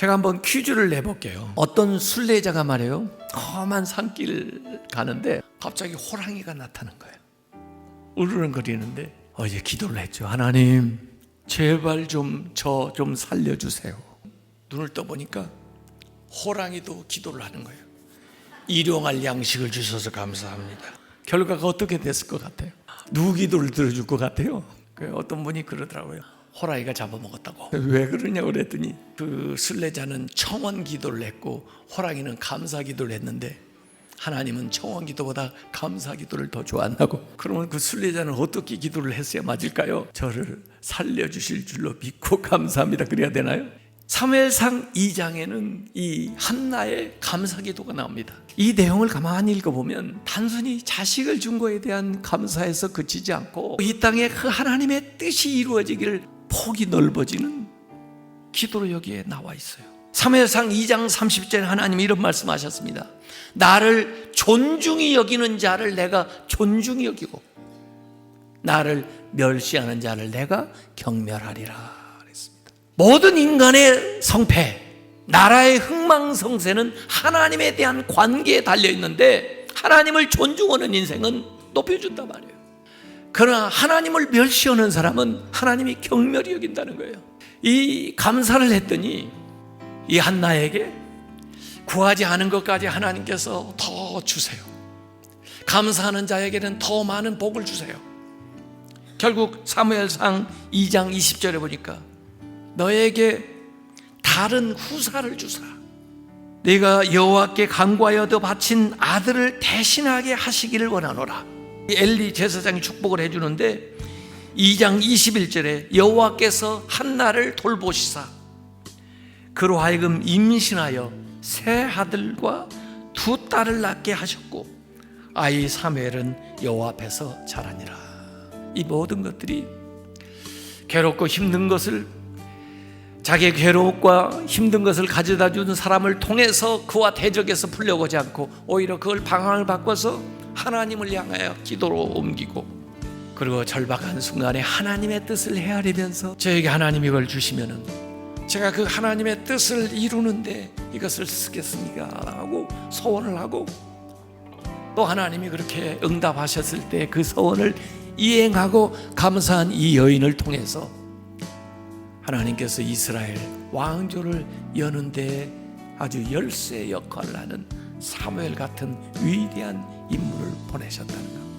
제가 한번 퀴즈를 내볼게요. 어떤 순례자가 말해요. 험한 산길 가는데 갑자기 호랑이가 나타난 거예요. 우르렁거리는데 어제 기도를 했죠. 하나님, 제발 좀 저좀 살려주세요. 눈을 떠보니까 호랑이도 기도를 하는 거예요. 일용할 양식을 주셔서 감사합니다. 결과가 어떻게 됐을 것 같아요? 누구 기도를 들어줄 것 같아요? 그 어떤 분이 그러더라고요. 호랑이가 잡아먹었다고. 왜 그러냐 그랬더니 그 순례자는 청원 기도를 했고 호랑이는 감사 기도를 했는데 하나님은 청원 기도보다 감사 기도를 더 좋아한다고. 그러면 그 순례자는 어떻게 기도를 했어야 맞을까요? 저를 살려주실 줄로 믿고 감사합니다. 그래야 되나요? 사무엘상 2장에는 이 한나의 감사 기도가 나옵니다. 이 내용을 가만히 읽어보면 단순히 자식을 준 거에 대한 감사에서 그치지 않고 이 땅에 그 하나님의 뜻이 이루어지기를 폭이 넓어지는 기도로 여기에 나와 있어요. 사무엘상 2장 30절에 하나님 이런 말씀하셨습니다. 나를 존중히 여기는 자를 내가 존중히 여기고 나를 멸시하는 자를 내가 경멸하리라 그랬습니다. 모든 인간의 성패, 나라의 흥망성쇠는 하나님에 대한 관계에 달려 있는데 하나님을 존중하는 인생은 높여준단 말이에요. 그러나 하나님을 멸시하는 사람은 하나님이 경멸히 여긴다는 거예요. 이 감사를 했더니 이 한나에게 구하지 않은 것까지 하나님께서 더 주세요. 감사하는 자에게는 더 많은 복을 주세요. 결국 사무엘상 2장 20절에 보니까 너에게 다른 후사를 주사. 네가 여호와께 간과하여도 바친 아들을 대신하게 하시기를 원하노라. 엘리 제사장이 축복을 해주는데 2장 21절에 여호와께서 한나를 돌보시사 그로 하여금 임신하여 세 아들과 두 딸을 낳게 하셨고 아이 사무엘은 여호와 앞에서 자라니라. 이 모든 것들이 괴롭고 힘든 것을 자기의 괴로움과 힘든 것을 가져다 주는 사람을 통해서 그와 대적해서 풀려고 하지 않고 오히려 그걸 방황을 바꿔서 하나님을 향하여 기도로 옮기고 그리고 절박한 순간에 하나님의 뜻을 헤아리면서 저에게 하나님이 이걸 주시면은 제가 그 하나님의 뜻을 이루는데 이것을 쓰겠습니까? 하고 소원을 하고 또 하나님이 그렇게 응답하셨을 때 그 소원을 이행하고 감사한 이 여인을 통해서 하나님께서 이스라엘 왕조를 여는데 아주 열쇠 역할을 하는 사무엘 같은 위대한 인물을 보내셨다는 겁니다.